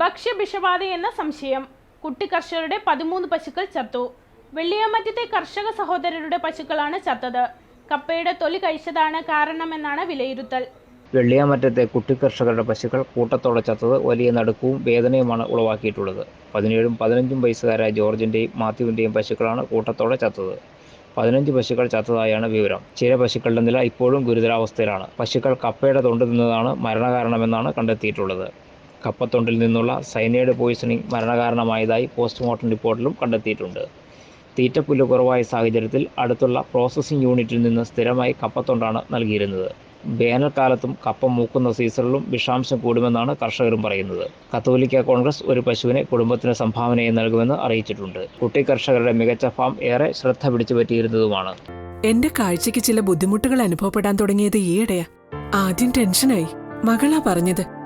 ഭക്ഷ്യവിഷബാധയെന്ന സംശയം. കുട്ടി കർഷകരുടെ പതിമൂന്ന് പശുക്കൾ ചത്തു. വെള്ളിയാമറ്റത്തെ കർഷക സഹോദരരുടെ പശുക്കളാണ് ചത്തത്. കപ്പയുടെ തൊലി കഴിച്ചതാണ് കാരണമെന്നാണ് വിലയിരുത്തൽ. വെള്ളിയാമറ്റത്തെ കുട്ടി കർഷകരുടെ പശുക്കൾ കൂട്ടത്തോടെ ചത്തത് വലിയ നടുക്കവും വേദനയുമാണ് ഉളവാക്കിയിട്ടുള്ളത്. പതിനേഴും പതിനഞ്ചും വയസ്സുകാരായ ജോർജിന്റെയും മാത്യുവിന്റെയും പശുക്കളാണ് കൂട്ടത്തോടെ ചത്തത്. പതിനഞ്ച് പശുക്കൾ ചത്തതായാണ് വിവരം. ചില പശുക്കളുടെ നില ഇപ്പോഴും ഗുരുതരാവസ്ഥയിലാണ്. പശുക്കൾ കപ്പയുടെ തൊണ്ട് നിന്നതാണ് മരണകാരണമെന്നാണ് കണ്ടെത്തിയിട്ടുള്ളത്. കപ്പത്തൊണ്ടിൽ നിന്നുള്ള സൈനൈഡ് പോയിസണിംഗ് മരണകാരണമായതായി പോസ്റ്റ്മോർട്ടം റിപ്പോർട്ടിലും കണ്ടെത്തിയിട്ടുണ്ട്. തീറ്റപ്പുല്ല് കുറവായ സാഹചര്യത്തിൽ അടുത്തുള്ള പ്രോസസ്സിംഗ് യൂണിറ്റിൽ നിന്ന് സ്ഥിരമായി കപ്പത്തൊണ്ടാണ് നൽകിയിരുന്നത്. വേനൽക്കാലത്തും കപ്പ മൂക്കുന്ന സീസണിലും വിഷാംശം കൂടുമെന്നാണ് കർഷകരും പറയുന്നത്. കത്തോലിക്ക കോൺഗ്രസ് ഒരു പശുവിനെ കുടുംബത്തിന് സംഭാവനയായി നൽകുമെന്ന് അറിയിച്ചിട്ടുണ്ട്. കുട്ടി കർഷകരുടെ മികച്ച ഫാം ഏറെ ശ്രദ്ധ പിടിച്ചുപറ്റിയിരുന്നതുമാണ്. എന്റെ കാഴ്ചയ്ക്ക് ചില ബുദ്ധിമുട്ടുകൾ അനുഭവപ്പെടാൻ തുടങ്ങിയത് ഈയിടെയാ. ആദ്യം ടെൻഷനായി. മകളാ പറഞ്ഞത്.